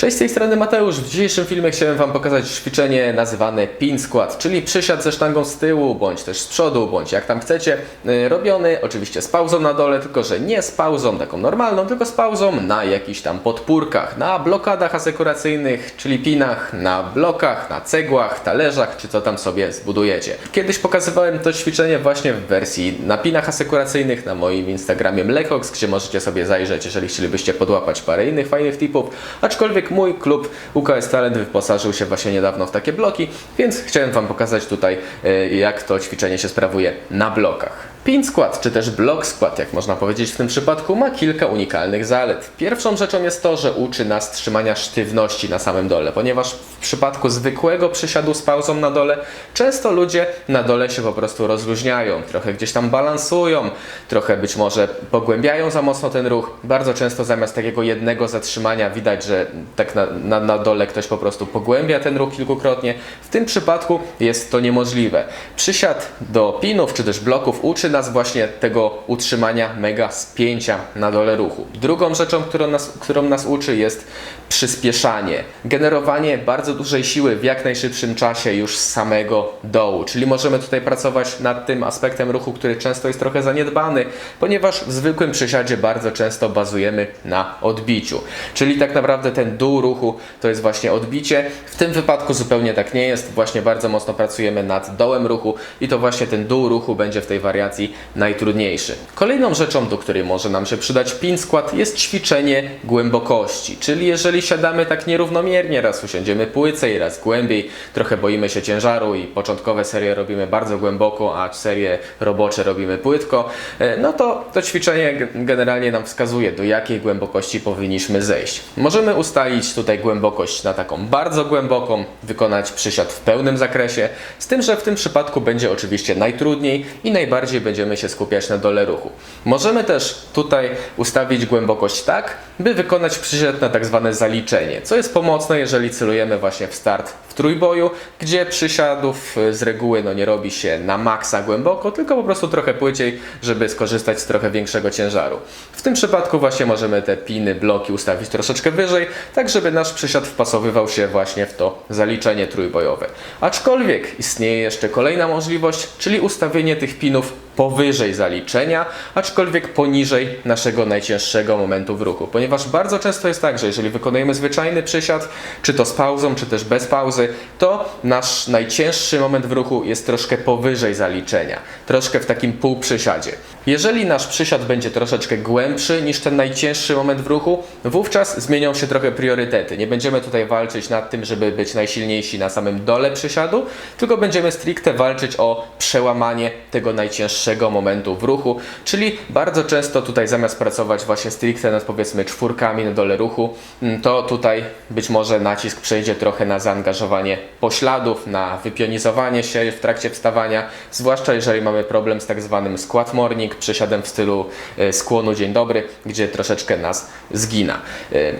Cześć, z tej strony Mateusz. W dzisiejszym filmie chciałem Wam pokazać ćwiczenie nazywane pin squat, czyli przysiad ze sztangą z tyłu, bądź też z przodu, bądź jak tam chcecie. Yy, Robiony oczywiście z pauzą na dole, tylko że nie z pauzą taką normalną, tylko z pauzą na jakichś tam podpórkach, na blokadach asekuracyjnych, czyli pinach, na blokach, na cegłach, talerzach, czy co tam sobie zbudujecie. Kiedyś pokazywałem to ćwiczenie właśnie w wersji na pinach asekuracyjnych na moim Instagramie Mlekox, gdzie możecie sobie zajrzeć, jeżeli chcielibyście podłapać parę innych fajnych tipów. Aczkolwiek mój klub UKS Talent wyposażył się właśnie niedawno w takie bloki, więc chciałem Wam pokazać tutaj, e, jak to ćwiczenie się sprawuje na blokach. Pin skład, czy też block skład, jak można powiedzieć w tym przypadku, ma kilka unikalnych zalet. Pierwszą rzeczą jest to, że uczy nas trzymania sztywności na samym dole, ponieważ w przypadku zwykłego przysiadu z pauzą na dole, często ludzie na dole się po prostu rozluźniają, trochę gdzieś tam balansują, trochę być może pogłębiają za mocno ten ruch. Bardzo często zamiast takiego jednego zatrzymania widać, że tak na, na, na dole ktoś po prostu pogłębia ten ruch kilkukrotnie. W tym przypadku jest to niemożliwe. Przysiad do pinów czy też bloków uczy nas właśnie tego utrzymania mega spięcia na dole ruchu. Drugą rzeczą, którą nas, którą nas uczy jest przyspieszanie. Generowanie bardzo dużej siły w jak najszybszym czasie już z samego dołu. Czyli możemy tutaj pracować nad tym aspektem ruchu, który często jest trochę zaniedbany, ponieważ w zwykłym przysiadzie bardzo często bazujemy na odbiciu. Czyli tak naprawdę ten dół ruchu to jest właśnie odbicie. W tym wypadku zupełnie tak nie jest. Właśnie bardzo mocno pracujemy nad dołem ruchu i to właśnie ten dół ruchu będzie w tej wariacji najtrudniejszy. Kolejną rzeczą, do której może nam się przydać pin skład jest ćwiczenie głębokości. Czyli jeżeli siadamy tak nierównomiernie, raz usiądziemy płycej, raz głębiej, trochę boimy się ciężaru i początkowe serie robimy bardzo głęboko, a serie robocze robimy płytko, e, no to to ćwiczenie generalnie nam wskazuje, do jakiej głębokości powinniśmy zejść. Możemy ustalić tutaj głębokość na taką bardzo głęboką, wykonać przysiad w pełnym zakresie, z tym, że w tym przypadku będzie oczywiście najtrudniej i najbardziej będziemy się skupiać na dole ruchu. Możemy też tutaj ustawić głębokość tak, by wykonać przysiad na tak zwane zaliczenie, co jest pomocne, jeżeli celujemy właśnie w start w trójboju, gdzie przysiadów y, z reguły no, nie robi się na maksa głęboko, tylko po prostu trochę płyciej, żeby skorzystać z trochę większego ciężaru. W tym przypadku właśnie możemy te piny, bloki ustawić troszeczkę wyżej, tak żeby nasz przysiad wpasowywał się właśnie w to zaliczenie trójbojowe. Aczkolwiek istnieje jeszcze kolejna możliwość, czyli ustawienie tych pinów powyżej zaliczenia, aczkolwiek poniżej naszego najcięższego momentu w ruchu. Ponieważ bardzo często jest tak, że jeżeli wykonujemy zwyczajny przysiad, czy to z pauzą, czy też bez pauzy, to nasz najcięższy moment w ruchu jest troszkę powyżej zaliczenia, troszkę w takim półprzysiadzie. Jeżeli nasz przysiad będzie troszeczkę głębszy niż ten najcięższy moment w ruchu, wówczas zmienią się trochę priorytety. Nie będziemy tutaj walczyć nad tym, żeby być najsilniejsi na samym dole przysiadu, tylko będziemy stricte walczyć o przełamanie tego najcięższego momentu w ruchu, czyli bardzo często tutaj zamiast pracować właśnie stricte nad powiedzmy czwórkami na dole ruchu, mm, to tutaj być może nacisk przejdzie trochę na zaangażowanie pośladów, na wypionizowanie się w trakcie wstawania, zwłaszcza jeżeli mamy problem z tak zwanym squat morning, przysiadem w stylu e, skłonu dzień dobry, gdzie troszeczkę nas zgina.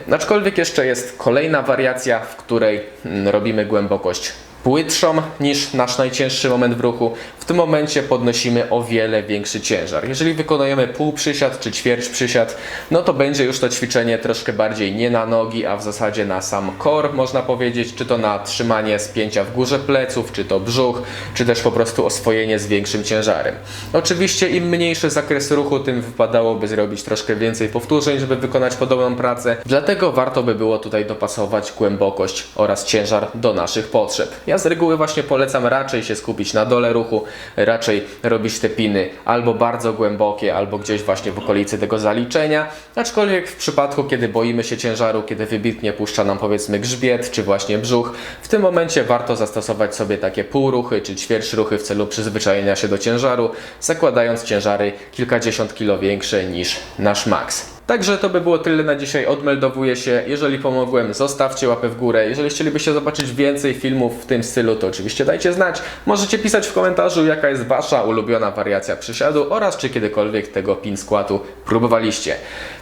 E, Aczkolwiek jeszcze jest kolejna wariacja, w której mm, robimy głębokość płytszą niż nasz najcięższy moment w ruchu. W tym momencie podnosimy o wiele większy ciężar. Jeżeli wykonujemy pół przysiad czy ćwierć przysiad, no to będzie już to ćwiczenie troszkę bardziej nie na nogi, a w zasadzie na sam core, można powiedzieć, czy to na trzymanie spięcia w górze pleców, czy to brzuch, czy też po prostu oswojenie z większym ciężarem. Oczywiście im mniejszy zakres ruchu, tym wypadałoby zrobić troszkę więcej powtórzeń, żeby wykonać podobną pracę. Dlatego warto by było tutaj dopasować głębokość oraz ciężar do naszych potrzeb. Ja z reguły właśnie polecam raczej się skupić na dole ruchu, raczej robić te piny albo bardzo głębokie, albo gdzieś właśnie w okolicy tego zaliczenia. Aczkolwiek w przypadku, kiedy boimy się ciężaru, kiedy wybitnie puszcza nam powiedzmy grzbiet czy właśnie brzuch, w tym momencie warto zastosować sobie takie półruchy czy ćwierć ruchy w celu przyzwyczajenia się do ciężaru, zakładając ciężary kilkadziesiąt kilo większe niż nasz maks. Także to by było tyle na dzisiaj. Odmeldowuję się. Jeżeli pomogłem, zostawcie łapę w górę. Jeżeli chcielibyście zobaczyć więcej filmów w tym stylu, to oczywiście dajcie znać. Możecie pisać w komentarzu, jaka jest Wasza ulubiona wariacja przysiadu oraz czy kiedykolwiek tego pin składu próbowaliście.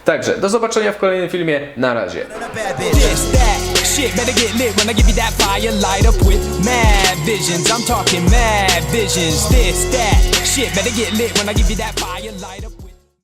Także do zobaczenia w kolejnym filmie. Na razie. Shit, better get lit when I give you that fire. Light up with mad visions. I'm talking mad visions. This, that, shit, better get lit when I give you that fire. Light up.